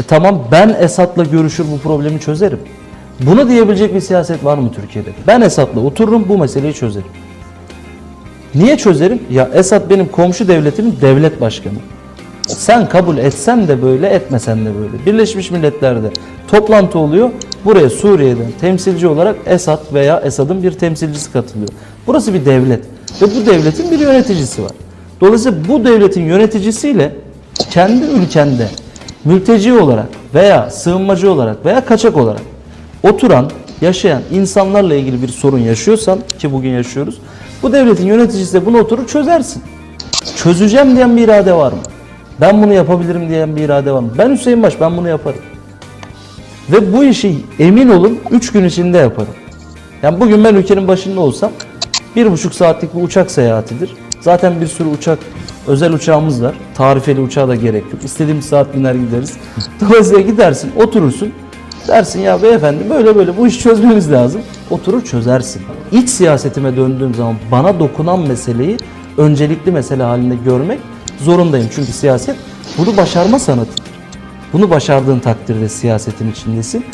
E tamam ben Esad'la görüşür bu problemi çözerim. Bunu diyebilecek bir siyaset var mı Türkiye'de? Ben Esad'la otururum bu meseleyi çözerim. Niye çözerim? Ya Esad benim komşu devletimin devlet başkanı. Sen kabul etsen de böyle, etmesen de böyle. Birleşmiş Milletler'de toplantı oluyor. Buraya Suriye'den temsilci olarak Esad veya Esad'ın bir temsilcisi katılıyor. Burası bir devlet ve bu devletin bir yöneticisi var. Dolayısıyla bu devletin yöneticisiyle kendi ülkende mülteci olarak veya sığınmacı olarak veya kaçak olarak oturan, yaşayan insanlarla ilgili bir sorun yaşıyorsan ki bugün yaşıyoruz. Bu devletin yöneticisi de bunu oturur çözersin. Çözeceğim diyen bir irade var mı? Ben bunu yapabilirim diyen bir irade var mı? Ben Hüseyin Baş ben bunu yaparım. Ve bu işi emin olun 3 gün içinde yaparım. Yani bugün ben ülkenin başında olsam bir buçuk saatlik bir uçak seyahatidir. Zaten bir sürü uçak, özel uçağımız var. Tarifeli uçağa da gerek yok. İstediğimiz saat biner gideriz. Dolayısıyla gidersin, oturursun. Dersin ya beyefendi böyle böyle bu işi çözmemiz lazım. Oturur çözersin. İç siyasetime döndüğüm zaman bana dokunan meseleyi öncelikli mesele halinde görmek zorundayım. Çünkü siyaset bunu başarma sanatıdır. Bunu başardığın takdirde siyasetin içindesin.